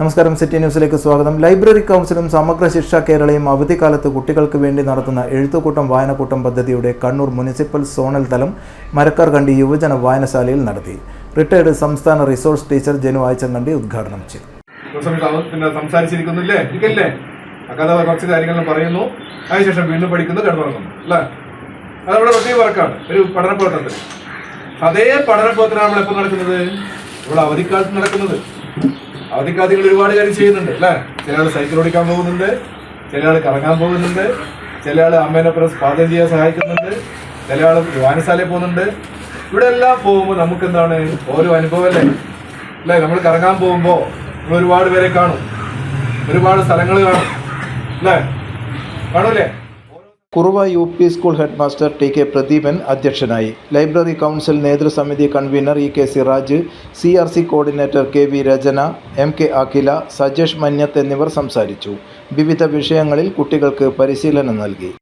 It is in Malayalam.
നമസ്കാരം സിറ്റി ന്യൂസിലേക്ക് സ്വാഗതം. ലൈബ്രറി കൗൺസിലും സമഗ്ര ശിക്ഷ കേരളയും അവധിക്കാലത്ത് കുട്ടികൾക്ക് വേണ്ടി നടത്തുന്ന എഴുത്തുകൂട്ടം വായനക്കൂട്ടം പദ്ധതിയുടെ കണ്ണൂർ മുനിസിപ്പൽ സോണൽ തലം മരക്കാർ കണ്ടി യുവജന വായനശാലയിൽ നടത്തി. റിട്ടയർഡ് സംസ്ഥാന റിസോഴ്സ് ടീച്ചർ ജനു കണ്ടി ഉദ്ഘാടനം ചെയ്തു. സംസാരിച്ചിരിക്കുന്നില്ലേ? കുറച്ച് വീണ്ടും പഠിക്കുന്നു വർക്കാണ്. ഒരു പഠന അതേ പഠന നമ്മൾ എപ്പോൾ നടക്കുന്നത്? നമ്മൾ അവധിക്കാലത്ത് നടക്കുന്നത്. അവധിക്കാലത്ത് നിങ്ങൾ ഒരുപാട് കാര്യം ചെയ്യുന്നുണ്ട് അല്ലേ? ചില ആൾ സൈക്കിൾ ഓടിക്കാൻ പോകുന്നുണ്ട് ചില ആൾ കറങ്ങാൻ പോകുന്നുണ്ട് ചില ആൾ അമ്മേനെ പ്രസ് പാചകം ചെയ്യാൻ സഹായിക്കുന്നുണ്ട് ചില ആൾ വായനശാലയിൽ പോകുന്നുണ്ട്. ഇവിടെ എല്ലാം പോകുമ്പോൾ നമുക്ക് എന്താണ് ഓരോ അനുഭവമല്ലേ അല്ലേ? നമ്മൾ കറങ്ങാൻ പോകുമ്പോൾ നമ്മൾ ഒരുപാട് പേരെ കാണും. ഒരുപാട് സ്ഥലങ്ങൾ കാണും. അല്ലേ? കാണൂലേ Kuruva U P school head master T K Pradeepan അധ്യക്ഷനായി. Library council നേതൃസമിതി convener E K Siraj C R C coordinator K V Rachana M K Akhila Sajesh Manyath എന്നിവർ സംസാരിച്ചു. വിവിധ വിഷയങ്ങളിൽ കുട്ടികൾക്ക് പരിശീലനം നൽകി.